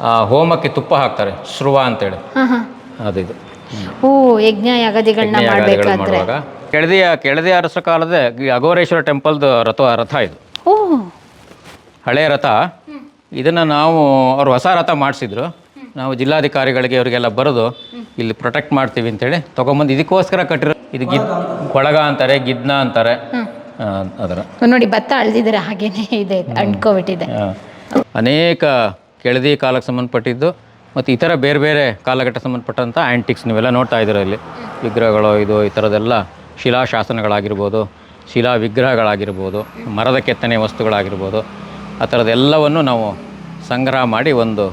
ಆ, ಹೋಮಕ್ಕೆ ತುಪ್ಪ ಹಾಕ್ತಾರೆ ಶ್ರುವ ಅಂತೇಳಿ. ಅದಿದು ಓ ಯಜ್ಞ ಯಾಗದಿಗಳನ್ನ ಮಾಡಬೇಕಾದ್ರೆ. ಕೆಳದಿಯ ಕೆಳದಿ ಅರಸ ಕಾಲದ ಅಗೋರೇಶ್ವರ ಅಘೋರೇಶ್ವರ ಟೆಂಪಲ್ದು ರಥ ರಥ ಇದು. ಓ ಹಳೆಯ ರಥ. ಇದನ್ನು ನಾವು ಅವ್ರು ಹೊಸ ರಥ ಮಾಡಿಸಿದ್ರು. ನಾವು ಜಿಲ್ಲಾಧಿಕಾರಿಗಳಿಗೆ ಅವರಿಗೆಲ್ಲ ಬರೆದು ಇಲ್ಲಿ ಪ್ರೊಟೆಕ್ಟ್ ಮಾಡ್ತೀವಿ ಅಂತೇಳಿ ತೊಗೊಂಬಂದು ಇದಕ್ಕೋಸ್ಕರ ಕಟ್ಟಿರೋ ಇದು ಗಿದ್ ಕೊಳಗ ಅಂತಾರೆ ಗಿದ್ನ ಅಂತಾರೆ. ಅದರ. ನೋಡಿ ಭತ್ತ ಅಳ್ದಿದ್ರೆ ಹಾಗೇನೆ ಇದೆ ಅಂಟ್ಕೊಬಿಟ್ಟಿದೆ. ಆ, ಅನೇಕ ಕೆಳದಿ ಕಾಲಕ್ಕೆ ಸಂಬಂಧಪಟ್ಟಿದ್ದು ಮತ್ತು ಇತರ ಬೇರೆ ಬೇರೆ ಕಾಲಘಟ್ಟ ಸಂಬಂಧಪಟ್ಟಂಥ ಆ್ಯಂಟಿಕ್ಸ್ ನೀವೆಲ್ಲ ನೋಡ್ತಾ ಇದ್ದೀರ ಇಲ್ಲಿ. ವಿಗ್ರಹಗಳು ಇದು ಈ ಥರದೆಲ್ಲ ಶಿಲಾಶಾಸನಗಳಾಗಿರ್ಬೋದು ಶಿಲಾ ವಿಗ್ರಹಗಳಾಗಿರ್ಬೋದು ಮರದ ಕೆತ್ತನೆ ವಸ್ತುಗಳಾಗಿರ್ಬೋದು ಆ ಥರದ್ದೆಲ್ಲವನ್ನು ನಾವು ಸಂಗ್ರಹ ಮಾಡಿ ಒಂದು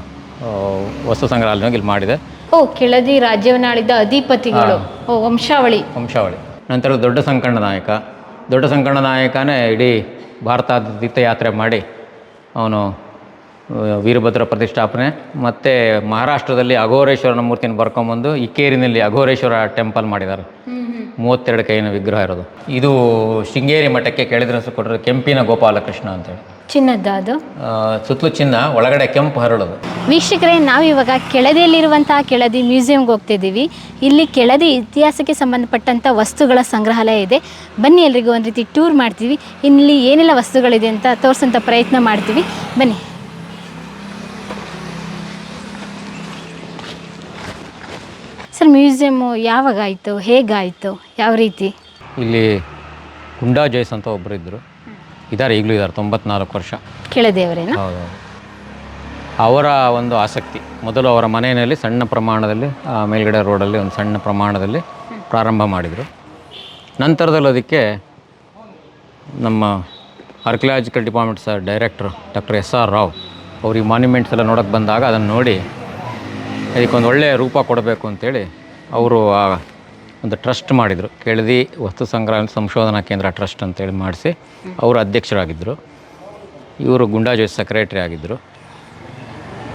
ವಸ್ತು ಸಂಗ್ರಹಾಲಯವಾಗಿ ಇಲ್ಲಿ ಮಾಡಿದೆ. ಓ ಕೆಳದಿ ರಾಜ್ಯವನ್ನಾಳಿದ್ದ ಅಧಿಪತಿಗಳು. ಓ ವಂಶಾವಳಿ. ವಂಶಾವಳಿ. ನಂತರ ದೊಡ್ಡ ಸಂಕಣ್ಣ ನಾಯಕ. ದೊಡ್ಡ ಸಂಕಣ್ಣ ನಾಯಕನೇ ಇಡೀ ಭಾರತಾದ್ಯಂತ ಯಾತ್ರೆ ಮಾಡಿ ಅವನು ವೀರಭದ್ರ ಪ್ರತಿಷ್ಠಾಪನೆ ಮತ್ತು ಮಹಾರಾಷ್ಟ್ರದಲ್ಲಿ ಅಘೋರೇಶ್ವರನ ಮೂರ್ತಿನ ಬರ್ಕೊಂಬಂದು ಇಕ್ಕೇರಿನಲ್ಲಿ ಅಘೋರೇಶ್ವರ ಟೆಂಪಲ್ ಮಾಡಿದ್ದಾರೆ. ಮೂವತ್ತೆರಡು ಕೈನ ವಿಗ್ರಹ ಇರೋದು. ಇದು ಶೃಂಗೇರಿ ಮಠಕ್ಕೆ ಕೆಳದಿನ ಕೊಟ್ಟರೆ ಕೆಂಪಿನ ಗೋಪಾಲಕೃಷ್ಣ ಅಂತೇಳಿ. ಚಿನ್ನದ ಅದು? ಸುತ್ತಲೂ ಚಿನ್ನ ಒಳಗಡೆ ಕೆಂಪು ಹರಳೋದು. ವೀಕ್ಷಕರೇ ನಾವಿವಾಗ ಕೆಳದಿಯಲ್ಲಿರುವಂತಹ ಕೆಳದಿ ಮ್ಯೂಸಿಯಂಗೆ ಹೋಗ್ತಿದ್ದೀವಿ. ಇಲ್ಲಿ ಕೆಳದಿ ಇತಿಹಾಸಕ್ಕೆ ಸಂಬಂಧಪಟ್ಟಂಥ ವಸ್ತುಗಳ ಸಂಗ್ರಹಾಲಯ ಇದೆ. ಬನ್ನಿ ಎಲ್ರಿಗೂ ಒಂದು ರೀತಿ ಟೂರ್ ಮಾಡ್ತೀವಿ. ಇಲ್ಲಿ ಏನೆಲ್ಲ ವಸ್ತುಗಳಿದೆ ಅಂತ ತೋರಿಸೋಂಥ ಪ್ರಯತ್ನ ಮಾಡ್ತೀವಿ. ಬನ್ನಿ. ಸರ್ ಮ್ಯೂಸಿಯಮ್ಮು ಯಾವಾಗ ಆಯಿತು ಹೇಗಾಯಿತು? ಯಾವ ರೀತಿ? ಇಲ್ಲಿ ಗುಂಡಾ ಜೈಸ್ ಅಂತ ಒಬ್ಬರು ಇದ್ದರು ಇದ್ದಾರೆ ಈಗಲೂ ಇದ್ದಾರೆ ತೊಂಬತ್ನಾಲ್ಕು ವರ್ಷ. ಕೆಳದೇವರೇನ? ಹೌದು ಅವರ ಒಂದು ಆಸಕ್ತಿ ಮೊದಲು ಅವರ ಮನೆಯಲ್ಲಿ ಸಣ್ಣ ಪ್ರಮಾಣದಲ್ಲಿ ಆ, ಮೇಲ್ಗಡೆ ರೋಡಲ್ಲಿ ಒಂದು ಸಣ್ಣ ಪ್ರಮಾಣದಲ್ಲಿ ಪ್ರಾರಂಭ ಮಾಡಿದರು. ನಂತರದಲ್ಲಿ ಅದಕ್ಕೆ ನಮ್ಮ archaeological department sir director doctor S R Rao ಅವ್ರಿಗೆ ಈ ಮಾನ್ಯುಮೆಂಟ್ಸ್ ಎಲ್ಲ ನೋಡೋಕ್ಕೆ ಬಂದಾಗ ಅದನ್ನು ನೋಡಿ ಅದಕ್ಕೊಂದು ಒಳ್ಳೆಯ ರೂಪ ಕೊಡಬೇಕು ಅಂತೇಳಿ ಅವರು ಆ ಒಂದು ಟ್ರಸ್ಟ್ ಮಾಡಿದರು. ಕೆಳದಿ ವಸ್ತು ಸಂಗ್ರಹ ಸಂಶೋಧನಾ ಕೇಂದ್ರ ಟ್ರಸ್ಟ್ ಅಂತೇಳಿ ಮಾಡಿಸಿ ಅವರು ಅಧ್ಯಕ್ಷರಾಗಿದ್ದರು. ಇವರು ಗುಂಡಾಜೋಸ್ ಸೆಕ್ರೆಟ್ರಿ ಆಗಿದ್ದರು.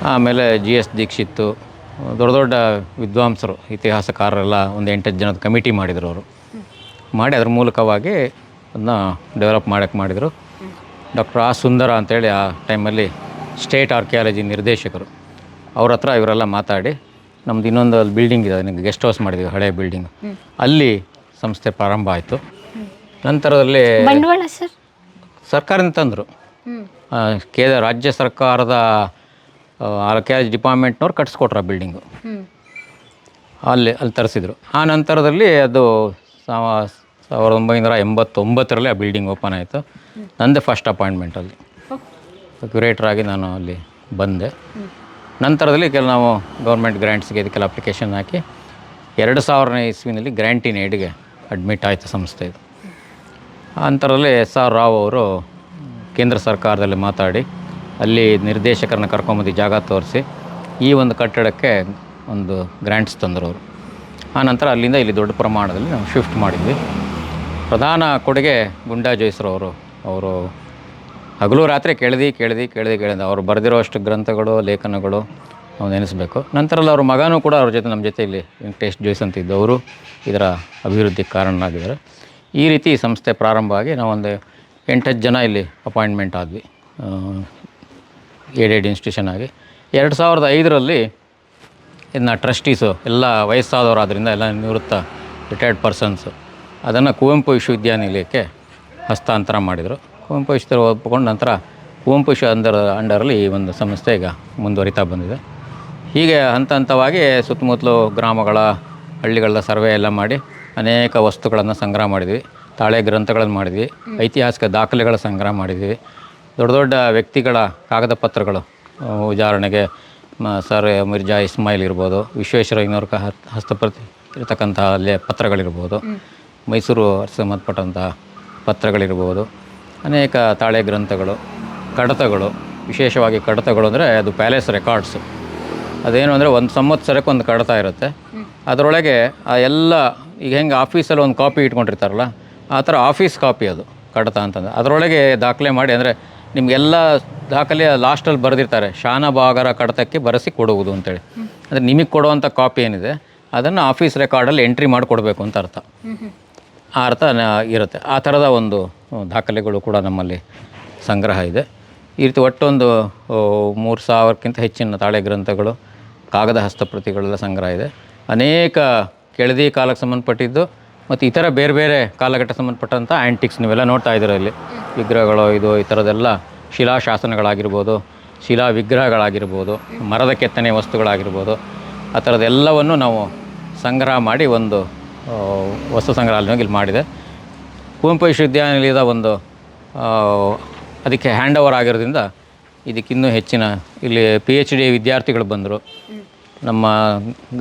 ಆಮೇಲೆ ಜಿ ಎಸ್ ದೀಕ್ಷಿತ್ತು. ದೊಡ್ಡ ದೊಡ್ಡ ವಿದ್ವಾಂಸರು, ಇತಿಹಾಸಕಾರರೆಲ್ಲ ಒಂದು ಎಂಟತ್ತು ಜನದ ಕಮಿಟಿ ಮಾಡಿದರು ಅವರು. ಮಾಡಿ ಅದ್ರ ಮೂಲಕವಾಗಿ ಅದನ್ನ ಡೆವಲಪ್ ಮಾಡೋಕ್ಕೆ ಮಾಡಿದರು. ಡಾಕ್ಟರ್ ಆ ಸುಂದರ ಅಂತೇಳಿ ಆ ಟೈಮಲ್ಲಿ ಸ್ಟೇಟ್ ಆರ್ಕಿಯಾಲಜಿ ನಿರ್ದೇಶಕರು. ಅವ್ರ ಹತ್ರ ಇವರೆಲ್ಲ ಮಾತಾಡಿ. ನಮ್ದು ಇನ್ನೊಂದು ಅಲ್ಲಿ ಬಿಲ್ಡಿಂಗ್ ಇದೆ ನಿಮ್ಗೆ ಗೆಸ್ಟ್ ಹೌಸ್ ಮಾಡಿದ್ವಿ ಹಳೆ ಬಿಲ್ಡಿಂಗ್ ಅಲ್ಲಿ ಸಂಸ್ಥೆ ಪ್ರಾರಂಭ ಆಯಿತು. ನಂತರದಲ್ಲಿ ಬಂಡವಾಳ ಸರ್? ಸರ್ಕಾರದಿಂದ ತಂದರು. ಕೇ ರಾಜ್ಯ ಸರ್ಕಾರದ ಆರ್ಕಿಯಾಲಜಿ ಡಿಪಾರ್ಟ್ಮೆಂಟ್ನವ್ರು ಕಟ್ಸ್ಕೊಟ್ರು ಆ ಬಿಲ್ಡಿಂಗು ಅಲ್ಲಿ ಅಲ್ಲಿ ತರಿಸಿದ್ರು. ಆ ನಂತರದಲ್ಲಿ ಅದು ಸಾವ ಸಾವಿರದ ಒಂಬೈನೂರ ಎಂಬತ್ತೊಂಬತ್ತರಲ್ಲಿ ಆ ಬಿಲ್ಡಿಂಗ್ ಓಪನ್ ಆಯಿತು. ನಂದೇ ಫಸ್ಟ್ ಅಪಾಯಿಂಟ್ಮೆಂಟಲ್ಲಿ ಅಲ್ಲಿ. ಕ್ಯುರೇಟರ್ ಆಗಿ ನಾನು ಅಲ್ಲಿ ಬಂದೆ. ನಂತರದಲ್ಲಿ ಕೆಲ ನಾವು ಗೌರ್ಮೆಂಟ್ ಗ್ರ್ಯಾಂಟ್ಸ್ಗೆ ಇದಕ್ಕೆಲ್ಲ ಅಪ್ಲಿಕೇಶನ್ ಹಾಕಿ ಎರಡು ಸಾವಿರನೇ ಇಸ್ವಿನಲ್ಲಿ ಗ್ರ್ಯಾಂಟಿನ ಏಡ್ಗೆ ಅಡ್ಮಿಟ್ ಆಯಿತು ಸಂಸ್ಥೆ ಇದು. ನಂತರದಲ್ಲಿ ಎಸ್ ಆರ್ ರಾವ್ ಅವರು ಕೇಂದ್ರ ಸರ್ಕಾರದಲ್ಲಿ ಮಾತಾಡಿ, ಅಲ್ಲಿ ನಿರ್ದೇಶಕರನ್ನ ಕರ್ಕೊಂಬಂದು ಜಾಗ ತೋರಿಸಿ, ಈ ಒಂದು ಕಟ್ಟಡಕ್ಕೆ ಒಂದು ಗ್ರ್ಯಾಂಟ್ಸ್ ತಂದರು ಅವರು. ಆನಂತರ ನಂತರ ಅಲ್ಲಿಂದ ಇಲ್ಲಿ ದೊಡ್ಡ ಪ್ರಮಾಣದಲ್ಲಿ ನಾವು ಶಿಫ್ಟ್ ಮಾಡಿದ್ವಿ. ಪ್ರಧಾನ ಕೊಡುಗೆ ಗುಂಡಾ ಜೋಯಿಸ್ರವರು ಅವರು ಹಗಲು ರಾತ್ರಿ ಕೇಳಿದಿ ಕೇಳಿದಿ ಕೇಳಿದಿ, ಕೇಳಿದ. ಅವರು ಬರೆದಿರೋಷ್ಟು ಗ್ರಂಥಗಳು, ಲೇಖನಗಳು ನಾವು ನೆನೆಸ್ಬೇಕು. ನಂತರಲ್ಲಿ ಅವ್ರ ಮಗನೂ ಕೂಡ ಅವ್ರ ಜೊತೆ ನಮ್ಮ ಜೊತೆ ಇಲ್ಲಿ ವೆಂಕಟೇಶ್ ಜೋಯ್ಸ್ ಅಂತ ಇದ್ದವರು ಇದರ ಅಭಿವೃದ್ಧಿಗೆ ಕಾರಣರಾಗಿದ್ದಾರೆ. ಈ ರೀತಿ ಸಂಸ್ಥೆ ಪ್ರಾರಂಭ ಆಗಿ ನಾವೊಂದು ಎಂಟತ್ತು ಜನ ಇಲ್ಲಿ ಅಪಾಯಿಂಟ್ಮೆಂಟ್ ಆದ್ವಿ. ಏಡೆಡ್ ಇನ್ಸ್ಟಿಟ್ಯೂಷನ್ ಆಗಿ. ಎರಡು ಸಾವಿರದ ಐದರಲ್ಲಿ ಇದನ್ನ ಟ್ರಸ್ಟೀಸು, ಎಲ್ಲ ವಯಸ್ಸಾದವರಾದ್ರಿಂದ ಎಲ್ಲ ನಿವೃತ್ತ ರಿಟೈರ್ಡ್ ಪರ್ಸನ್ಸು ಅದನ್ನು ಕುವೆಂಪು ವಿಶ್ವವಿದ್ಯಾನಿಲಯಕ್ಕೆ ಹಸ್ತಾಂತರ ಮಾಡಿದರು. ಕುವೆಂಪು ಒಪ್ಪಿಕೊಂಡ ನಂತರ ಕುವೆಂಪು ಅಂಡರ್ ಅಂಡರಲ್ಲಿ ಈ ಒಂದು ಸಂಸ್ಥೆ ಈಗ ಮುಂದುವರಿತಾ ಬಂದಿದೆ. ಹೀಗೆ ಹಂತ ಹಂತವಾಗಿ ಸುತ್ತಮುತ್ತಲು ಗ್ರಾಮಗಳ ಹಳ್ಳಿಗಳ ಸರ್ವೆ ಎಲ್ಲ ಮಾಡಿ ಅನೇಕ ವಸ್ತುಗಳನ್ನು ಸಂಗ್ರಹ ಮಾಡಿದ್ವಿ. ತಾಳೆ ಗ್ರಂಥಗಳನ್ನು ಮಾಡಿದ್ವಿ. ಐತಿಹಾಸಿಕ ದಾಖಲೆಗಳ ಸಂಗ್ರಹ ಮಾಡಿದ್ವಿ. ದೊಡ್ಡ ದೊಡ್ಡ ವ್ಯಕ್ತಿಗಳ ಕಾಗದ ಪತ್ರಗಳು ಉದಾಹರಣೆಗೆ ಸರ್ ಮಿರ್ಜಾ ಇಸ್ಮಾಯಿಲ್ ಇರ್ಬೋದು ವಿಶ್ವೇಶ್ವರಯ್ಯನವ್ರ ಹಸ್ತಪ್ರತಿ ಇರತಕ್ಕಂಥ ಅಲ್ಲೇ ಪತ್ರಗಳಿರ್ಬೋದು ಮೈಸೂರು ಸಂಬಂಧಪಟ್ಟಂತಹ ಪತ್ರಗಳಿರ್ಬೋದು ಅನೇಕ ತಾಳೆ ಗ್ರಂಥಗಳು ಕಡತಗಳು ವಿಶೇಷವಾಗಿ ಕಡತಗಳು ಅಂದರೆ ಅದು ಪ್ಯಾಲೇಸ್ ರೆಕಾರ್ಡ್ಸು. ಅದೇನು ಅಂದರೆ ಒಂದು ಸಂವತ್ಸರಕ್ಕೆ ಒಂದು ಕಡತ ಇರುತ್ತೆ. ಅದರೊಳಗೆ ಆ ಎಲ್ಲ ಈಗ ಹೆಂಗೆ ಆಫೀಸಲ್ಲಿ ಒಂದು ಕಾಪಿ ಇಟ್ಕೊಂಡಿರ್ತಾರಲ್ಲ ಆ ಥರ ಆಫೀಸ್ ಕಾಪಿ ಅದು ಕಡತ ಅಂತಂದ್ರೆ. ಅದರೊಳಗೆ ದಾಖಲೆ ಮಾಡಿ ಅಂದರೆ ನಿಮಗೆಲ್ಲ ದಾಖಲೆ ಲಾಸ್ಟಲ್ಲಿ ಬರೆದಿರ್ತಾರೆ ಶಾನಭಾಗರ ಕಡತಕ್ಕೆ ಬರೆಸಿ ಕೊಡುವುದು ಅಂತೇಳಿ. ಅಂದರೆ ನಿಮಗೆ ಕೊಡುವಂಥ ಕಾಪಿ ಏನಿದೆ ಅದನ್ನು ಆಫೀಸ್ ರೆಕಾರ್ಡಲ್ಲಿ ಎಂಟ್ರಿ ಮಾಡಿ ಕೊಡಬೇಕು ಅಂತ ಅರ್ಥ. ಆ ಅರ್ಥ ಇರುತ್ತೆ. ಆ ಥರದ ಒಂದು ದಾಖಲೆಗಳು ಕೂಡ ನಮ್ಮಲ್ಲಿ ಸಂಗ್ರಹ ಇದೆ. ಈ ರೀತಿ ಒಟ್ಟೊಂದು ಮೂರು ಸಾವಿರಕ್ಕಿಂತ ಹೆಚ್ಚಿನ ತಾಳೆ ಗ್ರಂಥಗಳು, ಕಾಗದ ಹಸ್ತಪ್ರತಿಗಳೆಲ್ಲ ಸಂಗ್ರಹ ಇದೆ. ಅನೇಕ ಕೆಳದಿ ಕಾಲಕ್ಕೆ ಸಂಬಂಧಪಟ್ಟಿದ್ದು ಮತ್ತು ಇತರ ಬೇರೆ ಬೇರೆ ಕಾಲಘಟ್ಟ ಸಂಬಂಧಪಟ್ಟಂಥ ಆ್ಯಂಟಿಕ್ಸ್ ನೀವೆಲ್ಲ ನೋಡ್ತಾ ಇದ್ದೀರ ಇಲ್ಲಿ. ವಿಗ್ರಹಗಳು, ಇದು ಈ ಥರದ್ದೆಲ್ಲ ಶಿಲಾಶಾಸನಗಳಾಗಿರ್ಬೋದು ಶಿಲಾ ವಿಗ್ರಹಗಳಾಗಿರ್ಬೋದು ಮರದ ಕೆತ್ತನೆ ವಸ್ತುಗಳಾಗಿರ್ಬೋದು, ಆ ಥರದ್ದೆಲ್ಲವನ್ನು ನಾವು ಸಂಗ್ರಹ ಮಾಡಿ ಒಂದು ವಸ್ತು ಸಂಗ್ರಹಾಲಯ ಇಲ್ಲಿ ಮಾಡಿದೆ. ಕುವೆಂಪು ವಿಶ್ವವಿದ್ಯಾನಿಲಯದ ಒಂದು ಅದಕ್ಕೆ ಹ್ಯಾಂಡ್ ಓವರ್ ಆಗಿರೋದ್ರಿಂದ ಇದಕ್ಕಿನ್ನೂ ಹೆಚ್ಚಿನ ಇಲ್ಲಿ ಪಿ ಎಚ್ ಡಿ ವಿದ್ಯಾರ್ಥಿಗಳು ಬಂದರು. ನಮ್ಮ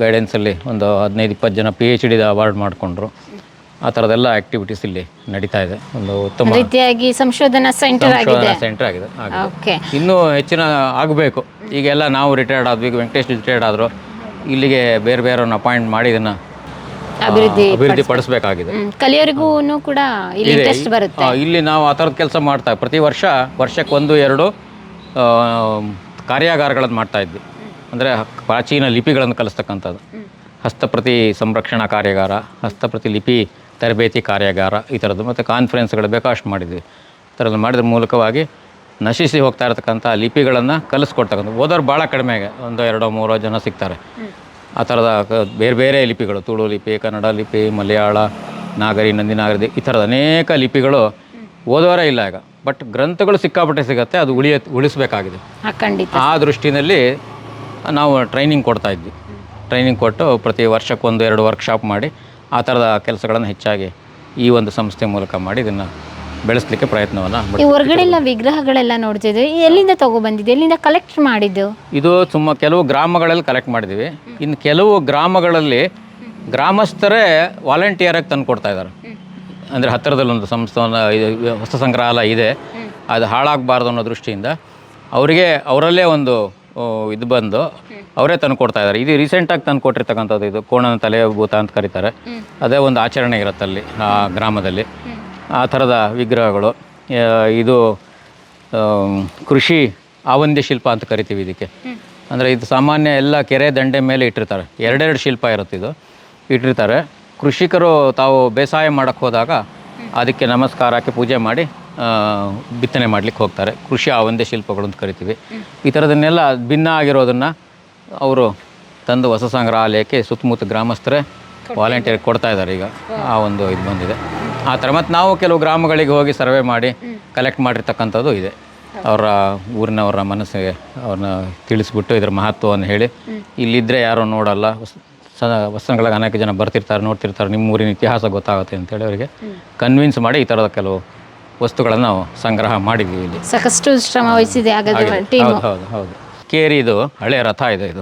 ಗೈಡೆನ್ಸಲ್ಲಿ ಒಂದು ಹದಿನೈದು ಇಪ್ಪತ್ತು ಜನ ಪಿ ಎಚ್ ಡಿ ಅವಾರ್ಡ್ ಮಾಡಿಕೊಂಡ್ರು. ಆ ಥರದೆಲ್ಲ ಆ್ಯಕ್ಟಿವಿಟೀಸ್ ಇಲ್ಲಿ ನಡೀತಾ ಇದೆ. ಒಂದು ಉತ್ತಮ ರೀತಿಯಾಗಿ ಸಂಶೋಧನಾ ಸೆಂಟರ್ ಆಗಿದೆ. ಸಂಶೋಧನಾ ಸೆಂಟರ್ ಆಗಿದೆ ಆಗಿದೆ. ಓಕೆ ಇನ್ನೂ ಹೆಚ್ಚಿನ ಆಗಬೇಕು. ಈಗೆಲ್ಲ ನಾವು ರಿಟೈರ್ಡ್ ಆದ್ವಿ ಈಗ ವೆಂಕಟೇಶ್ ರಿಟೈರ್ಡ್ ಆದರು. ಇಲ್ಲಿಗೆ ಬೇರೆ ಬೇರೆಯವ್ರನ್ನ ಅಪಾಯಿಂಟ್ ಮಾಡಿ ಇದನ್ನು ಅಭಿವೃದ್ಧಿ ಅಭಿವೃದ್ಧಿ ಪಡಿಸ್ಬೇಕಾಗಿದೆ. ಕಲಿಯೋರಿಗೂ ಕೂಡ ಇಲ್ಲಿ ಇದೆ. ಇಂಟ್ರೆಸ್ಟ್ ಬರುತ್ತೆ. ಆ, ಇಲ್ಲಿ ನಾವು ಆ ಥರದ ಕೆಲಸ ಮಾಡ್ತಾ ಪ್ರತಿ ವರ್ಷ ವರ್ಷಕ್ಕೆ ಒಂದು ಎರಡು ಆ, ಕಾರ್ಯಾಗಾರಗಳನ್ನು ಮಾಡ್ತಾ ಇದ್ವಿ. ಅಂದರೆ ಪ್ರಾಚೀನ ಲಿಪಿಗಳನ್ನು ಕಲಿಸ್ತಕ್ಕಂಥದ್ದು. ಹಸ್ತಪ್ರತಿ ಸಂರಕ್ಷಣಾ ಕಾರ್ಯಾಗಾರ ಹಸ್ತಪ್ರತಿ ಲಿಪಿ ತರಬೇತಿ ಕಾರ್ಯಾಗಾರ ಈ ಥರದ್ದು ಮತ್ತು ಕಾನ್ಫರೆನ್ಸ್ಗಳು ಬೇಕಾಷ್ಟು ಮಾಡಿದ್ವಿ. ಈ ಥರದ್ದು ಮಾಡಿದ್ರ ಮೂಲಕವಾಗಿ ನಶಿಸಿ ಹೋಗ್ತಾ ಇರತಕ್ಕಂಥ ಲಿಪಿಗಳನ್ನು ಕಲಿಸ್ಕೊಡ್ತಕ್ಕಂಥ ಓದೋರು ಭಾಳ ಕಡಿಮೆ ಒಂದು ಎರಡೋ ಮೂರೋ ಜನ ಸಿಗ್ತಾರೆ. ಆ ಥರದ ಬೇರೆ ಬೇರೆ ಲಿಪಿಗಳು ತುಳು ಲಿಪಿ ಕನ್ನಡ ಲಿಪಿ ಮಲಯಾಳ ನಾಗರಿ ನಂದಿನಾಗರಿ ಈ ಥರದ ಅನೇಕ ಲಿಪಿಗಳು ಓದೋರೇ ಇಲ್ಲ ಈಗ. ಬಟ್ ಗ್ರಂಥಗಳು ಸಿಕ್ಕಾಪಟ್ಟೆ ಸಿಗುತ್ತೆ ಅದು ಉಳಿಯ ಉಳಿಸಬೇಕಾಗಿದೆ. ಖಂಡಿತ. ಆ ದೃಷ್ಟಿನಲ್ಲಿ ನಾವು ಟ್ರೈನಿಂಗ್ ಕೊಡ್ತಾ ಇದ್ವಿ. ಟ್ರೈನಿಂಗ್ ಕೊಟ್ಟು ಪ್ರತಿ ವರ್ಷಕ್ಕೊಂದು ಎರಡು ವರ್ಕ್ಶಾಪ್ ಮಾಡಿ ಆ ಥರದ ಕೆಲಸಗಳನ್ನು ಹೆಚ್ಚಾಗಿ ಈ ಒಂದು ಸಂಸ್ಥೆ ಮೂಲಕ ಮಾಡಿ ಇದನ್ನು ಬೆಳೆಸಲಿಕ್ಕೆ ಪ್ರಯತ್ನವನ್ನು ಈ ಹೊರಗಡೆ ಎಲ್ಲ ವಿಗ್ರಹಗಳೆಲ್ಲ ನೋಡ್ತಿದ್ವಿ ಎಲ್ಲಿಂದ ತಗೊಬಂದಿದ್ದು? ಎಲ್ಲಿಂದ ಕಲೆಕ್ಟ್ ಮಾಡಿದ್ದು? ಇದು ಸುಮ್ಮ ಕೆಲವು ಗ್ರಾಮಗಳಲ್ಲಿ ಕಲೆಕ್ಟ್ ಮಾಡಿದ್ದೀವಿ. ಇನ್ನು ಕೆಲವು ಗ್ರಾಮಗಳಲ್ಲಿ ಗ್ರಾಮಸ್ಥರೇ ವಾಲಂಟಿಯರಾಗಿ ತಂದು ಕೊಡ್ತಾ ಇದ್ದಾರೆ. ಅಂದರೆ ಹತ್ತಿರದಲ್ಲೊಂದು ಸಂಸ್ಥಾನ ಇದು ಹೊಸ ಸಂಗ್ರಹಾಲಯ ಇದೆ. ಅದು ಹಾಳಾಗಬಾರ್ದು ಅನ್ನೋ ದೃಷ್ಟಿಯಿಂದ ಅವರಿಗೆ ಅವರಲ್ಲೇ ಒಂದು ಇದು ಬಂದು ಅವರೇ ತಂದು ಕೊಡ್ತಾ ಇದ್ದಾರೆ. ಇದು ರೀಸೆಂಟಾಗಿ ತಂದು ಕೊಟ್ಟಿರ್ತಕ್ಕಂಥದ್ದು ಇದು ಕೋಣನ ತಲೆ ಭೂತ ಅಂತ ಕರೀತಾರೆ. ಅದೇ ಒಂದು ಆಚರಣೆ ಇರುತ್ತೆ ಅಲ್ಲಿ ಆ ಗ್ರಾಮದಲ್ಲಿ. ಆ ಥರದ ವಿಗ್ರಹಗಳು. ಇದು ಕೃಷಿ ಆವಂದ್ಯ ಶಿಲ್ಪ ಅಂತ ಕರಿತೀವಿ ಇದಕ್ಕೆ. ಅಂದರೆ ಇದು ಸಾಮಾನ್ಯ ಎಲ್ಲ ಕೆರೆ ದಂಡೆ ಮೇಲೆ ಇಟ್ಟಿರ್ತಾರೆ. ಎರಡೆರಡು ಶಿಲ್ಪ ಇರುತ್ತೆ ಇದು. ಇಟ್ಟಿರ್ತಾರೆ. ಕೃಷಿಕರು ತಾವು ಬೇಸಾಯ ಮಾಡೋಕ್ಕೆ ಹೋದಾಗ ಅದಕ್ಕೆ ನಮಸ್ಕಾರ ಹಾಕಿ ಪೂಜೆ ಮಾಡಿ ಬಿತ್ತನೆ ಮಾಡ್ಲಿಕ್ಕೆ ಹೋಗ್ತಾರೆ. ಕೃಷಿ ಆವಂದ್ಯ ಶಿಲ್ಪಗಳು ಅಂತ ಕರಿತೀವಿ. ಈ ಥರದನ್ನೆಲ್ಲ ಭಿನ್ನ ಆಗಿರೋದನ್ನು ಅವರು ತಂದು ಹೊಸ ಸಂಗ್ರಹಾಲಯಕ್ಕೆ ಸುತ್ತಮುತ್ತ ಗ್ರಾಮಸ್ಥರೇ ವಾಲಂಟಿಯರ್ ಕೊಡ್ತಾ ಇದ್ದಾರೆ ಈಗ. ಆ ಒಂದು ಇದು ಬಂದಿದೆ. ಆ ಥರ. ಮತ್ತು ನಾವು ಕೆಲವು ಗ್ರಾಮಗಳಿಗೆ ಹೋಗಿ ಸರ್ವೆ ಮಾಡಿ ಕಲೆಕ್ಟ್ ಮಾಡಿರ್ತಕ್ಕಂಥದ್ದು ಇದೆ. ಅವರ ಊರಿನವರ ಮನಸ್ಸಿಗೆ ಅವ್ರನ್ನ ತಿಳಿಸ್ಬಿಟ್ಟು ಇದರ ಮಹತ್ವವನ್ನು ಹೇಳಿ. ಇಲ್ಲಿದ್ದರೆ ಯಾರೂ ನೋಡಲ್ಲ. ಸ ವಸ್ತುಗಳಿಗೆ ಅನೇಕ ಜನ ಬರ್ತಿರ್ತಾರೆ ನೋಡ್ತಿರ್ತಾರೆ. ನಿಮ್ಮ ಊರಿನ ಇತಿಹಾಸ ಗೊತ್ತಾಗುತ್ತೆ ಅಂತೇಳಿ ಅವರಿಗೆ ಕನ್ವಿನ್ಸ್ ಮಾಡಿ ಈ ಥರದ ಕೆಲವು ವಸ್ತುಗಳನ್ನು ನಾವು ಸಂಗ್ರಹ ಮಾಡಿದ್ದೀವಿ ಇಲ್ಲಿ. ಸಾಕಷ್ಟು ಶ್ರಮ ವಹಿಸಿದೆ ಹೌದು ಹೌದು ಹೌದು. ಕೇರಿ ಇದು ಹಳೆಯ ರಥ ಇದೆ ಇದು.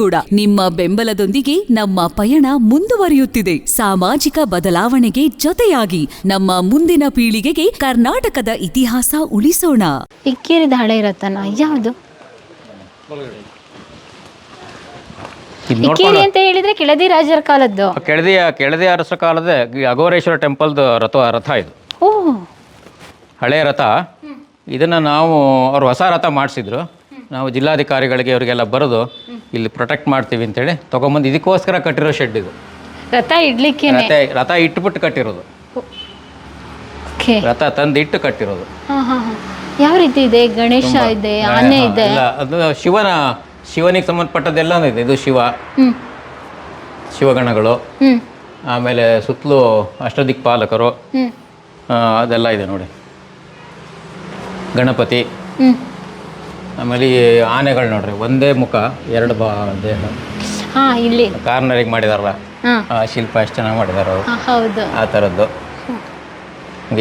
ಕೂಡ ನಿಮ್ಮ ಬೆಂಬಲದೊಂದಿಗೆ ನಮ್ಮ ಪಯಣ ಮುಂದುವರಿಯುತ್ತಿದೆ. ಸಾಮಾಜಿಕ ಬದಲಾವಣೆಗೆ ಜೊತೆಯಾಗಿ ನಮ್ಮ ಮುಂದಿನ ಪೀಳಿಗೆಗೆ ಕರ್ನಾಟಕದ ಇತಿಹಾಸ ಉಳಿಸೋಣ. ಇಕ್ಕೇರಿದ ಹಳೆ ರತನ ಯಾವುದು? ಇಕ್ಕೇರಿ ಅಂತ ಹೇಳಿದ್ರೆ ಕೆಳದಿ ರಾಜರ ಕಾಲದ್ದು. ಕೆಳದಿ ಕೆಳದಿ ಅರಸ ಕಾಲದ ಅಘೋರೇಶ್ವರ ಟೆಂಪಲ್ದು ರಥ ರಥ ಇದು. ಓ ಹಳೆ ರಥ. ಇದನ್ನ ನಾವು ಅವ್ರು ಹೊಸ ರಥ ಮಾಡಿಸಿದ್ರು. ನಾವು ಜಿಲ್ಲಾಧಿಕಾರಿಗಳಿಗೆ ಅವರಿಗೆಲ್ಲ ಬರೆದು ಇಲ್ಲಿ ಪ್ರೊಟೆಕ್ಟ್ ಮಾಡ್ತೀವಿ ಅಂತೇಳಿ ತೊಗೊಂಬಂದು ಇದಕ್ಕೋಸ್ಕರ ಕಟ್ಟಿರೋ ಶೆಡ್ ಇದು. ರಥ ಇಡ್ಲಿಕ್ಕೆ ರಥ ರಥ ಇಟ್ಬಿಟ್ಟು ಕಟ್ಟಿರೋದು. ರಥ ತಂದು ಇಟ್ಟು ಕಟ್ಟಿರೋದು ಯಾವ ರೀತಿ ಇದೆ? ಗಣೇಶ ಇದೆ ಆನೆ ಇದೆ? ಅದು ಶಿವನ ಶಿವನಿಗೆ ಸಂಬಂಧಪಟ್ಟದೆಲ್ಲ ಇದೆ. ಇದು ಶಿವ. ಶಿವಗಣಗಳು. ಆಮೇಲೆ ಸುತ್ತಲೂ ಅಷ್ಟದಿಕ್ ಪಾಲಕರು. ಅದೆಲ್ಲ ಇದೆ ನೋಡಿ. ಗಣಪತಿ. ಆಮೇಲೆ ಈ ಆನೆಗಳು ನೋಡ್ರಿ ಒಂದೇ ಮುಖ ಎರಡು ಬಾ ದೇಹ. ಹಾ ಇಲ್ಲಿ. ಕಾರ್ನರಿಗೆ ಮಾಡಿದಾರಲ್ಲ ಹಾ. ಆ ಶಿಲ್ಪ ಎಷ್ಟು ಚೆನ್ನಾಗಿ ಮಾಡಿದಾರ ಅವರು. ಹಾ, ಹೌದು. ಆ ಥರದ್ದು.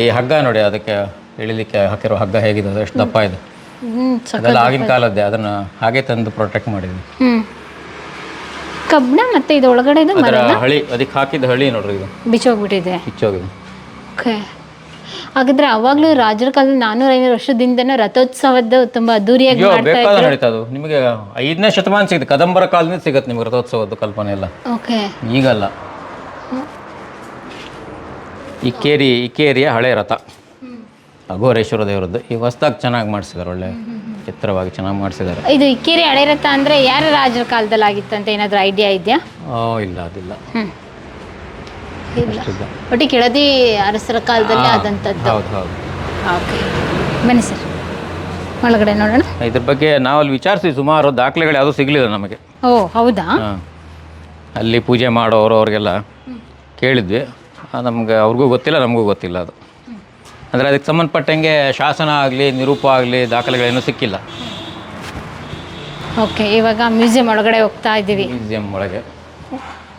ಈ ಹಗ್ಗ ನೋಡಿ ಅದಕ್ಕೆ ಇಳಿಲಿಕ್ಕೆ ಹಾಕಿರೋ ಹಗ್ಗ ಹೇಗಿದೆ ಅದು ಎಷ್ಟು ದಪ್ಪ ಇದೆ. ಹ್ಮ್ ಅದೆಲ್ಲ ಆಗಿನ ಕಾಲದ್ದೇ ಅದನ್ನು ಹಾಗೆ ತಂದು ಪ್ರೊಟೆಕ್ಟ್ ಮಾಡಿದ್ವಿ. ಹ್ಮ್. ಕಬ್ಬಣ ಮತ್ತೆ ಇದು ಒಳಗಡೆ ಅದರ ಹಳಿ ಅದಕ್ಕೆ ಹಾಕಿದ ಹಳಿ ನೋಡ್ರಿ ಇದು. ಬಿಚ್ಚೋಗ್ಬಿಟ್ಟಿದೆ. ಬಿಚ್ಚೋಗಿದೆ. ಓಕೆ. ಹಾಗಾದ್ರೆ ಅವಾಗ್ಲೂ ರಾಜರ ಕಾಲದಲ್ಲಿ ನಾನೂರ ಐನೂರು ವರ್ಷದಿಂದನೂ ರಥೋತ್ಸವದ ತುಂಬಾ ಅದ್ದೂರಿಯಾಗಿ ಅಯ್ಯೋ ಮಾಡ್ತಾ ಬೇಕಾದ ಇದ್ರು. ನಡೀತಾ ಅದು. ನಿಮಗೆ ಐದನೇ ಶತಮಾನ ಸಿಗುತ್ತೆ. ಕದಂಬರ ಕಾಲದಿಂದ ಸಿಗುತ್ತೆ ನಿಮಗೆ ರಥೋತ್ಸವದ ಕಲ್ಪನೆ ಎಲ್ಲ. ಓಕೆ. ಈಗಲ್ಲ. ಇಕ್ಕೇರಿ ಇಕ್ಕೇರಿಯ ಹಳೆ ರಥ. ಅಘೋರೇಶ್ವರ ದೇವರದ್ದು. ಈ ಹೊಸ್ದಾಗಿ ಚೆನ್ನಾಗಿ ಮಾಡಿಸಿದ್ದಾರೆ ಒಳ್ಳೆ ಚಿತ್ರವಾಗಿ ಚೆನ್ನಾಗಿ ಮಾಡಿಸಿದ್ದಾರೆ ಇದು ಇಕ್ಕೇರಿ ಹಳೆ ರಥ ಅಂದ್ರೆ ಯಾರ ರಾಜರ ಕಾಲದಲ್ಲಿ ಆಗಿತ್ತಂತ ಏನಾದ್ರೂ ಐಡಿಯಾ ಇದೆಯಾ? ಓ ಇಲ್ಲ ಅದಿಲ್ಲ. ಹ್ಮ್. ಇಲ್ಲ. ಒಟ್ಟು ಕೆಳದಿ ಅರಸರ ಕಾಲದಲ್ಲಿ ಹಾ, ಆದಂಥದ್ದು. ಹೌದು ಹೌದು. ಓಕೆ. ಬನ್ನಿ ಸರ್. ಒಳಗಡೆ ನೋಡೋಣ. ಇದ್ರ ಬಗ್ಗೆ ನಾವು ಅಲ್ಲಿ ವಿಚಾರಿಸಿ ಸುಮಾರು ದಾಖಲೆಗಳು ಯಾವುದೂ ಸಿಗಲಿಲ್ಲ ನಮಗೆ. ಓ ಹೌದಾ? ಹಾಂ. ಅಲ್ಲಿ ಪೂಜೆ ಮಾಡೋರು ಅವ್ರಿಗೆಲ್ಲ ಕೇಳಿದ್ವಿ. ನಮ್ಗೆ ಅವ್ರಿಗೂ ಗೊತ್ತಿಲ್ಲ ನಮಗೂ ಗೊತ್ತಿಲ್ಲ ಅದು. ಅಂದರೆ ಅದಕ್ಕೆ ಸಂಬಂಧಪಟ್ಟಂಗೆ ಶಾಸನ ಆಗಲಿ ನಿರೂಪ ಆಗಲಿ ದಾಖಲೆಗಳೇನೂ ಸಿಕ್ಕಿಲ್ಲ. ಓಕೆ ಇವಾಗ ಮ್ಯೂಸಿಯಂ ಒಳಗಡೆ ಹೋಗ್ತಾ ಇದ್ದೀವಿ. ಮ್ಯೂಸಿಯಂ ಒಳಗೆ.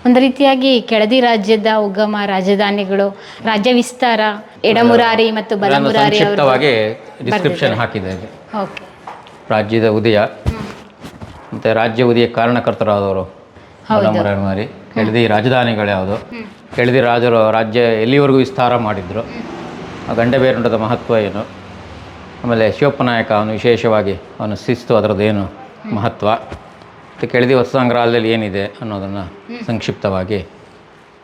ಒಂದು ರೀತಿಯಾಗಿ ಕೆಳದಿ ರಾಜ್ಯದ ಉಗಮ ರಾಜಧಾನಿಗಳು ರಾಜ್ಯ ವಿಸ್ತಾರ ಎಡಮುರಾರಿ ಮತ್ತು ಬಲಮುರಾರಿ ಸಂಕ್ಷಿಪ್ತವಾಗಿ ಡಿಸ್ಕ್ರಿಪ್ಷನ್ ಓಕೆ. ರಾಜ್ಯದ ಉದಯ. ಮತ್ತೆ ರಾಜ್ಯ ಉದಯ ಕಾರಣಕರ್ತರಾದವರು ಬಲಮುರಾರಿ ಕೆಳದಿ ರಾಜಧಾನಿಗಳು ಯಾವುದು? ಕೆಳದಿ ರಾಜರು ರಾಜ್ಯ ಎಲ್ಲಿವರೆಗೂ ವಿಸ್ತಾರ ಮಾಡಿದ್ರು? ಆ ಗಂಡಬೇರುಂಡದ ಮಹತ್ವ ಏನು? ಆಮೇಲೆ ಶಿವಪ್ಪ ನಾಯಕ ಅವನು ವಿಶೇಷವಾಗಿ ಅವನು ಶಿಸ್ತು ಅದರದ್ದೇನು ಮಹತ್ವ? ಮತ್ತು ಕೆಳದಿ ವಸ್ತು ಸಂಗ್ರಹಾಲಯದಲ್ಲಿ ಏನಿದೆ ಅನ್ನೋದನ್ನು ಸಂಕ್ಷಿಪ್ತವಾಗಿ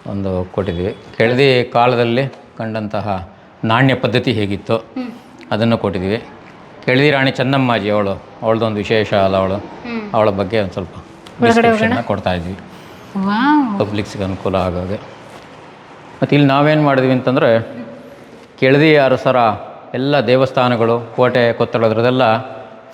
ಒಂದು ಕೊಟ್ಟಿದ್ವಿ. ಕೆಳದಿ ಕಾಲದಲ್ಲಿ ಕಂಡಂತಹ ನಾಣ್ಯ ಪದ್ಧತಿ ಹೇಗಿತ್ತು ಅದನ್ನು ಕೊಟ್ಟಿದ್ವಿ. ಕೆಳದಿ ರಾಣಿ ಚೆನ್ನಮ್ಮಾಜಿ ಅವಳು ಅವಳದೊಂದು ವಿಶೇಷ ಅಲ್ಲ ಅವಳು. ಅವಳ ಬಗ್ಗೆ ಒಂದು ಸ್ವಲ್ಪ ಕೊಡ್ತಾ ಇದ್ವಿ. ಪಬ್ಲಿಕ್ಸ್ಗೆ ಅನುಕೂಲ ಆಗೋಗೆ. ಮತ್ತು ಇಲ್ಲಿ ನಾವೇನು ಮಾಡಿದ್ವಿ ಅಂತಂದರೆ ಕೆಳದಿ ಅರಸರ ಎಲ್ಲ ದೇವಸ್ಥಾನಗಳು ಕೋಟೆ ಕೊತ್ತಳದ್ರದೆಲ್ಲ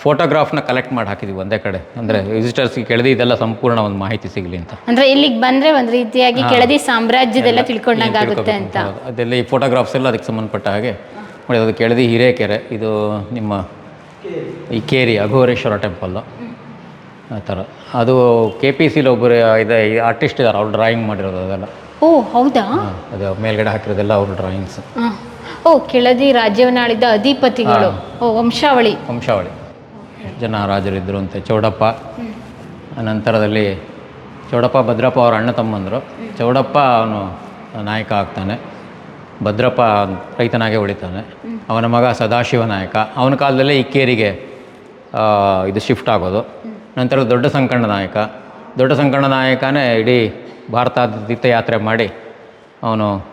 ಫೋಟೋಗ್ರಾಫ್ನ ಕಲೆಕ್ಟ್ ಮಾಡಿ ಹಾಕಿದ್ವಿ ಒಂದೇ ಕಡೆ. ಅಂದರೆ ವಿಸಿಟರ್ಸ್ಗೆ ಕೆಳದಿ ಇದೆಲ್ಲ ಸಂಪೂರ್ಣ ಒಂದು ಮಾಹಿತಿ ಸಿಗಲಿ ಅಂತ. ಅಂದ್ರೆ ಇಲ್ಲಿಗೆ ಬಂದ್ರೆ ಒಂದು ರೀತಿಯಾಗಿ ಕೆಳದಿ ಸಾಮ್ರಾಜ್ಯದೆಲ್ಲ ತಿಳ್ಕೊಂಡಾಗುತ್ತೆ ಆಗುತ್ತೆ ಅಂತ. ಅದೆಲ್ಲ ಈ ಫೋಟೋಗ್ರಾಫ್ಸ್ ಎಲ್ಲ ಅದಕ್ಕೆ ಸಂಬಂಧಪಟ್ಟ ಹಾಗೆ. ನೋಡಿ ಅದು ಕೆಳದಿ ಹಿರೇಕೆರೆ. ಇದು ನಿಮ್ಮ ಈ ಕೇರಿ ಅಘೋರೇಶ್ವರ ಟೆಂಪಲ್ಲು ಆ ಥರ. ಅದು ಕೆ ಪಿ ಸಿಲಿ ಒಬ್ಬರು ಇದೆ ಆರ್ಟಿಸ್ಟ್ ಇದ್ದಾರೆ ಅವ್ರು ಡ್ರಾಯಿಂಗ್ ಮಾಡಿರೋದು ಅದೆಲ್ಲ. ಓ ಹೌದಾ? ಅದು ಮೇಲ್ಗಡೆ ಹಾಕಿರೋದೆಲ್ಲ ಅವ್ರ ಡ್ರಾಯಿಂಗ್ಸ್ ಓ ಕೆಳದಿ ರಾಜ್ಯವನ್ನಾಳಿದ ಅಧಿಪತಿಗಳು. ಓ ವಂಶಾವಳಿ. ವಂಶಾವಳಿ. ಜನ ರಾಜರಿದ್ದರು ಅಂತೆ. ಚೌಡಪ್ಪ. ನಂತರದಲ್ಲಿ ಚೌಡಪ್ಪ, ಭದ್ರಪ್ಪ ಅವ್ರ ಅಣ್ಣ ತಮ್ಮಂದರು. ಚೌಡಪ್ಪ ಅವನು ನಾಯಕ ಆಗ್ತಾನೆ. ಭದ್ರಪ್ಪ ರೈತನಾಗೆ ಉಳಿತಾನೆ. ಅವನ ಮಗ ಸದಾಶಿವ ನಾಯಕ. ಅವನ ಕಾಲದಲ್ಲೇ ಇಕ್ಕೇರಿಗೆ ಇದು ಶಿಫ್ಟ್ ಆಗೋದು. ನಂತರ ದೊಡ್ಡ ಸಂಕಣ್ಣ ನಾಯಕ. ದೊಡ್ಡ ಸಂಕಣ್ಣ ನಾಯಕನೇ ಇಡೀ ಭಾರತಾದ್ಯಂತ ಯಾತ್ರೆ ಮಾಡಿ ಅವನು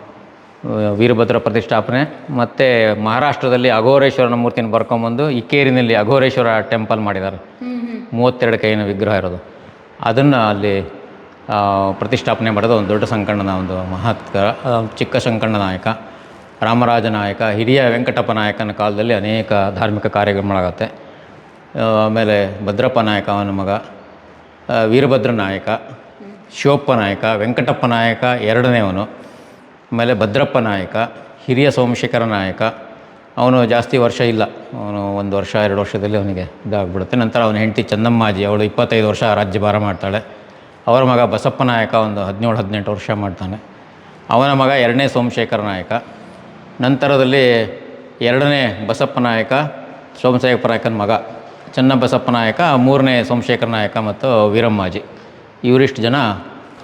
ವೀರಭದ್ರ ಪ್ರತಿಷ್ಠಾಪನೆ, ಮತ್ತು ಮಹಾರಾಷ್ಟ್ರದಲ್ಲಿ ಅಘೋರೇಶ್ವರನ ಮೂರ್ತಿನ ಬರ್ಕೊಂಬಂದು ಇಕ್ಕೇರಿನಲ್ಲಿ ಅಘೋರೇಶ್ವರ ಟೆಂಪಲ್ ಮಾಡಿದ್ದಾರೆ. ಮೂವತ್ತೆರಡು ಕೈನ ವಿಗ್ರಹ ಇರೋದು. ಅದನ್ನು ಅಲ್ಲಿ ಪ್ರತಿಷ್ಠಾಪನೆ ಮಾಡೋದು ಒಂದು ದೊಡ್ಡ ಸಂಕಣ್ಣನ ಒಂದು ಮಹತ್ಕರ ಚಿಕ್ಕ ಸಂಕಣ್ಣ ನಾಯಕ, ರಾಮರಾಜ ನಾಯಕ, ಹಿರಿಯ ವೆಂಕಟಪ್ಪ ನಾಯಕನ ಕಾಲದಲ್ಲಿ ಅನೇಕ ಧಾರ್ಮಿಕ ಕಾರ್ಯಗಳು ಮಾಡಾಗತ್ತೆ ಆಮೇಲೆ ಭದ್ರಪ್ಪ ನಾಯಕ ಅವನ ಮಗ ವೀರಭದ್ರ ನಾಯಕ, ಶಿವಪ್ಪ ನಾಯಕ, ವೆಂಕಟಪ್ಪ ನಾಯಕ ಎರಡನೇವನು. ಆಮೇಲೆ ಭದ್ರಪ್ಪ ನಾಯಕ ಹಿರಿಯ ಸೋಮಶೇಖರ ನಾಯಕ. ಅವನು ಜಾಸ್ತಿ ವರ್ಷ ಇಲ್ಲ. ಅವನು ಒಂದು ವರ್ಷ ಎರಡು ವರ್ಷದಲ್ಲಿ ಅವನಿಗೆ ಇದಾಗ್ಬಿಡುತ್ತೆ. ನಂತರ ಅವನ ಹೆಂಡತಿ ಚಂದಮ್ಮಾಜಿ ಅವಳು ಇಪ್ಪತ್ತೈದು ವರ್ಷ ರಾಜ್ಯಭಾರ ಮಾಡ್ತಾಳೆ. ಅವರ ಮಗ ಬಸಪ್ಪ ನಾಯಕ ಒಂದು ಹದಿನೇಳು ಹದಿನೆಂಟು ವರ್ಷ ಮಾಡ್ತಾನೆ. ಅವನ ಮಗ ಎರಡನೇ ಸೋಮಶೇಖರ ನಾಯಕ. ನಂತರದಲ್ಲಿ ಎರಡನೇ ಬಸಪ್ಪ ನಾಯಕ ಸೋಮಶೇಖರ ನಾಯಕನ ಮಗ. ಚನ್ನಬಸಪ್ಪ ನಾಯಕ ಮೂರನೇ ಸೋಮಶೇಖರ ನಾಯಕ ಮತ್ತು ವೀರಮ್ಮಾಜಿ. ಇವರಿಷ್ಟು ಜನ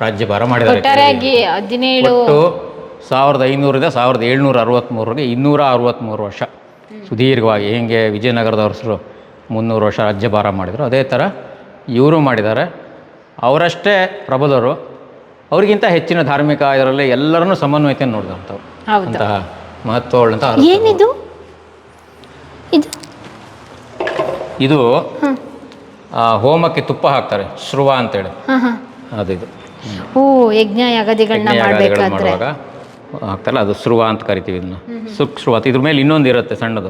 ರಾಜ್ಯಭಾರ ಮಾಡಿದ್ದಾರೆ. ಸಾವಿರದ ಐನೂರಿಂದ ಸಾವಿರದ ಏಳ್ನೂರ ಅರವತ್ತ್ಮೂರಿಗೆ ಇನ್ನೂರ ಅರವತ್ತ್ಮೂರು ವರ್ಷ. ಸುದೀರ್ಘವಾಗಿ ಹೇಗೆ ವಿಜಯನಗರದವರ್ಸರು ಮುನ್ನೂರು ವರ್ಷ ರಾಜ್ಯಭಾರ ಮಾಡಿದರು. ಅದೇ ಥರ ಇವರು ಮಾಡಿದ್ದಾರೆ. ಅವರಷ್ಟೇ ಪ್ರಬಲರು. ಅವರಿಗಿಂತ ಹೆಚ್ಚಿನ ಧಾರ್ಮಿಕ ಇದರಲ್ಲಿ ಎಲ್ಲರನ್ನೂ ಸಮನ್ವಯತೆ ನೋಡಿದಂಥವ್ರು. ಅಂತ ಅಂತಹ ಮಹತ್ವವುಳ್ಳಂತಹ ಏನಿದು? ಇದು? ಹೋಮಕ್ಕೆ ತುಪ್ಪ ಹಾಕ್ತಾರೆ. ಶ್ರುವ ಅಂತೇಳಿ. ಹಾಂ ಹಾಂ. ಅದು ಇದು ಓ ಯಜ್ಞ ಯಾಗದಿಗಳನ್ನ ಮಾಡಬೇಕಾದ್ರೆ. ಹಾಕ್ತಾರಲ್ಲ ಅದು ಶ್ರುವ ಅಂತ ಕರಿತೀವಿ ಇದನ್ನ. ಸುಕ್ ಶ್ರುವ ಇದ್ರ ಮೇಲೆ ಇನ್ನೊಂದು ಇರುತ್ತೆ ಸಣ್ಣದು.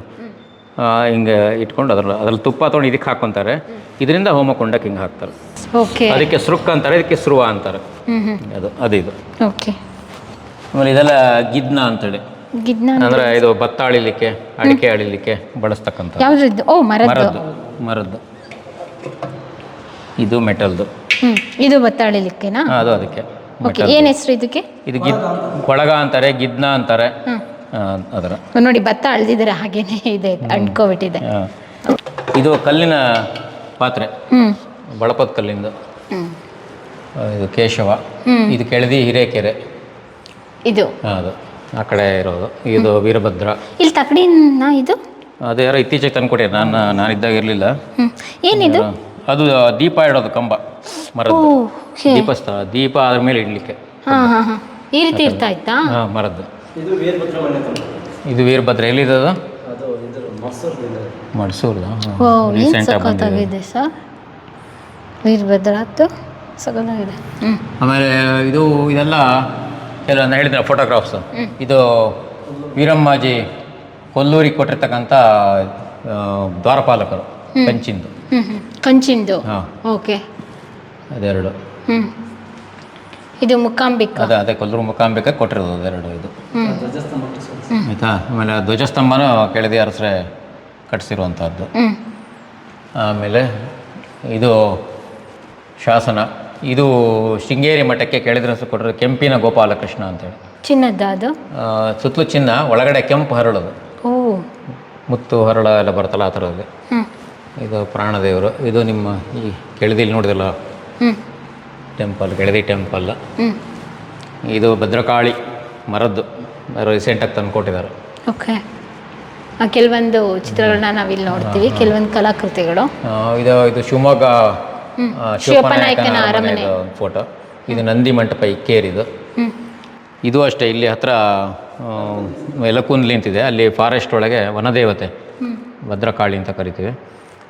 ಹಿಂಗೆ ಇಟ್ಕೊಂಡು ಅದ್ರ ಅದ್ರಲ್ಲಿ ತುಪ್ಪ ತೊಗೊಂಡು ಇದಕ್ಕೆ ಹಾಕೊಂತಾರೆ. ಇದರಿಂದ ಹೋಮ ಕೊಂಡಕ್ಕೆ ಹಿಂಗೆ ಹಾಕ್ತಾರೆ. ಓಕೆ. ಅದಕ್ಕೆ ಸೃಕ್ ಅಂತಾರೆ ಇದಕ್ಕೆ ಶ್ರುವ ಅಂತಾರೆ. ಅದು ಅದು ಇದು. ಓಕೆ. ಆಮೇಲೆ ಇದೆಲ್ಲ ಗಿದ್ನ ಅಂತೇಳಿ. ಅಂದ್ರೆ? ಅಂದರೆ ಇದು ಭತ್ತ ಅಳಿಲಿಕ್ಕೆ ಅಡಿಕೆ ಅಳಿಲಿಕ್ಕೆ ಬಳಸ್ತಕ್ಕಂಥ ಯಾವ್ದು ಓ ಮರದ್ದು. ಮರದ್ದು ಮರದ್ದು. ಇದು ಮೆಟಲ್ದು. ಇದು ಭತ್ತ ಅಳಿಲಿಕ್ಕೆನಾ ಅದು ಅದಕ್ಕೆ. ಓಕೆ ಏನ್ ಹೆಸರು ಇದಕ್ಕೆ? ಇದು ಗಿದ್ ಕೊಳಗ ಅಂತಾರೆ ಗಿದ್ನ ಅಂತಾರೆ. ಅದರ. ನೋಡಿ ಭತ್ತ ಅಳ್ದಿದ್ದಾರೆ ಹಾಗೇನೆ ಇದೆ ಅಂಟ್ಕೊಬಿಟ್ಟಿದೆ. ಇದು ಕಲ್ಲಿನ ಪಾತ್ರೆ. ಬಳಪದ ಕಲ್ಲಿಂದು. ಇದು ಕೇಶವ. ಇದು ಕೆಳದಿ ಹಿರೇಕೆರೆ. ಇದು? ಅದು. ಆ ಕಡೆ ಇರೋದು. ಇದು ವೀರಭದ್ರ. ಇಲ್ಲಿ ತಕಡಿನ ಇದು? ಅದು ಯಾರೋ ಇತ್ತೀಚೆಗೆ ತಂದ್ಕೊಟ್ಟೆ ನಾನು ನಾನಿದ್ದಾಗ ಇರಲಿಲ್ಲ. ಏನಿದು? ಅದು ದೀಪ ಇಡೋದು ಕಂಬ ಮರದ್ದು. ಓಕೆ. ದೀಪಸ್ಥ ದೀಪ ಅದ್ರ ಮೇಲೆ ಇಡ್ಲಿಕ್ಕೆ ಹಾ ಹಾ ಹಾ. ಈ ರೀತಿ ಇರ್ತಾ ಇತ್ತಾ? ಹಾ ಮರದ್ದು. ಇದು ವೀರಭದ್ರ ಎಲ್ಲಿದೆ ಅದು ಮಡ್ಸೂರ್ದ ಓ ಏನು ರೀಸೆಂಟಾಗಿ ಬಂದಿದೆ. ಸಖತ್ತಾಗಿದೆ ಸರ್ ವೀರಭದ್ರ ಹತ್ತು ಸಖತ್ತಾಗಿದೆ ಹ್ಞೂ ಆಮೇಲೆ ಇದು ಇದೆಲ್ಲ ಕೆಲವೊಂದು ಹೇಳಿದ್ರೆ ಫೋಟೋಗ್ರಾಫ್ಸ್ ಇದು ವೀರಮ್ಮಾಜಿ ಕೊಲ್ಲೂರಿಗೆ ಕೊಟ್ಟಿರ್ತಕ್ಕಂಥ ಆ, ದ್ವಾರಪಾಲಕರು ಕಂಚಿಂದು ಹ್ಞೂ ಹ್ಞೂ ಕಂಚಿಂದು. ಹಾಂ. ಓಕೆ. ಅದೆರಡು. ಹ್ಞೂ ಇದು ಮುಕ್ಕಾಂಬಿಕ ಅದೇ ಅದೇ ಕೊಲ್ಲೂರು ಮುಖಾಂಬಿಕ ಕೊಟ್ಟಿರೋದು ಅದೆರಡು ಇದು. ಆಯಿತಾ? ಆಮೇಲೆ ಧ್ವಜಸ್ತಂಭನೂ ಕೆಳದಿ ಅರಸರೆ ಕಟ್ಟಿಸಿರುವಂಥದ್ದು ಹ್ಞೂ ಆಮೇಲೆ ಇದು ಶಾಸನ. ಇದು ಶೃಂಗೇರಿ ಮಠಕ್ಕೆ ಕೆಳದಿ ಅರಸರು ಕೊಟ್ಟಿರೋ ಕೆಂಪಿನ ಗೋಪಾಲಕೃಷ್ಣ ಅಂತೇಳಿ. ಚಿನ್ನದ ಅದು? ಸುತ್ತಲೂ ಚಿನ್ನ ಒಳಗಡೆ ಕೆಂಪು ಹರಳದು. ಓ. ಮುತ್ತು ಹರಳ ಎಲ್ಲ ಬರ್ತಲ್ಲ ಆ ಥರದಲ್ಲಿ. ಇದು ಪ್ರಾಣದೇವರು. ಇದು ನಿಮ್ಮ ಈ ಕೆಳದಿಲಿ ನೋಡಿದಲ್ಲ ಟೆಂಪಲ್ ಕೆಳದಿ ಟೆಂಪಲ್. ಇದು ಭದ್ರಕಾಳಿ ಮರದ್ದು. ರೀಸೆಂಟಾಗಿ ತಂದು ಕೊಟ್ಟಿದ್ದಾರೆ. ಓಕೆ. ಕೆಲವೊಂದು ಚಿತ್ರಗಳನ್ನ ನಾವಿಲ್ಲಿ ನೋಡ್ತೀವಿ. ಕೆಲವೊಂದು ಕಲಾಕೃತಿಗಳು. ಇದು ಇದು ಶಿವಮೊಗ್ಗ ಶಿವಪ್ಪನಾಯಕನ ಅರಮನೆ. ಫೋಟೋ ಇದು ನಂದಿ ಮಂಟಪ ಇಕ್ಕೇರಿದು ಇದು ಅಷ್ಟೇ ಇಲ್ಲಿ ಹತ್ರ ಎಲಕುಂದ್ಲಿ ಅಂತಿದೆ. ಅಲ್ಲಿ ಫಾರೆಸ್ಟ್ ಒಳಗೆ ವನದೇವತೆ. ಭದ್ರಕಾಳಿ ಅಂತ ಕರಿತೀವಿ.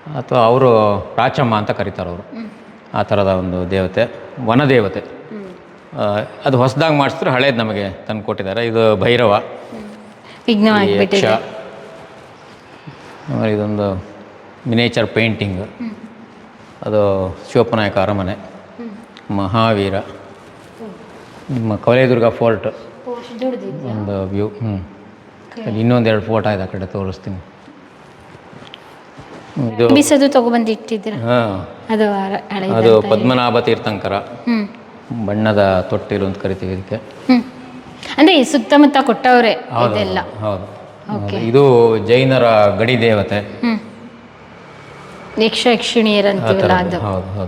ಅಥವಾ ಅವರು ರಾಚಮ್ಮ ಅಂತ ಕರೀತಾರೆ ಅವರು. ಆ ಥರದ ಒಂದು ದೇವತೆ ವನದೇವತೆ. ಅದು ಹೊಸದಾಗಿ ಮಾಡಿಸಿದ್ರೆ ಹಳೇದು ನಮಗೆ ತಂದು ಕೊಟ್ಟಿದ್ದಾರೆ. ಇದು ಭೈರವ ಯಕ್ಷ. ಇದೊಂದು ಮಿನೇಚರ್ ಪೇಂಟಿಂಗ್. ಅದು ಶಿವಪ್ಪನಾಯಕ ಅರಮನೆ. ಮಹಾವೀರ. ನಿಮ್ಮ ಕವಲೇದುರ್ಗ ಫೋರ್ಟ್. ಒಂದು ವ್ಯೂ. ಹ್ಞೂ ಇನ್ನೊಂದೆರಡು ಫೋಟೋ ಇದೆ ಆ ಕಡೆ ತೋರಿಸ್ತೀನಿ. ಇದು ಬಿಸದು ತಗೊಬಂದು ಇಟ್ಟಿದ್ದೀರ? ಹಾಂ. ಅದು ಹಳ- ಅದು ಪದ್ಮನಾಭ ತೀರ್ಥಂಕರ. ಹ್ಞೂ ಬಣ್ಣದ ತೊಟ್ಟಿಲು ಅಂತ ಕರಿತೀವಿ ಇದಕ್ಕೆ. ಅಂದ್ರೆ ಸುತ್ತಮುತ್ತ ಕೊಟ್ಟವ್ರೆ ಇದೆಲ್ಲ. ಹೌದು ಇದು ಜೈನರ ಗಡಿ ದೇವತೆ. ಹ್ಞೂ ಯಕ್ಷ ಯಕ್ಷಿಣಿಯರಂತೀವಲ್ಲ ಅದು ಹೌದು ಹೌದು.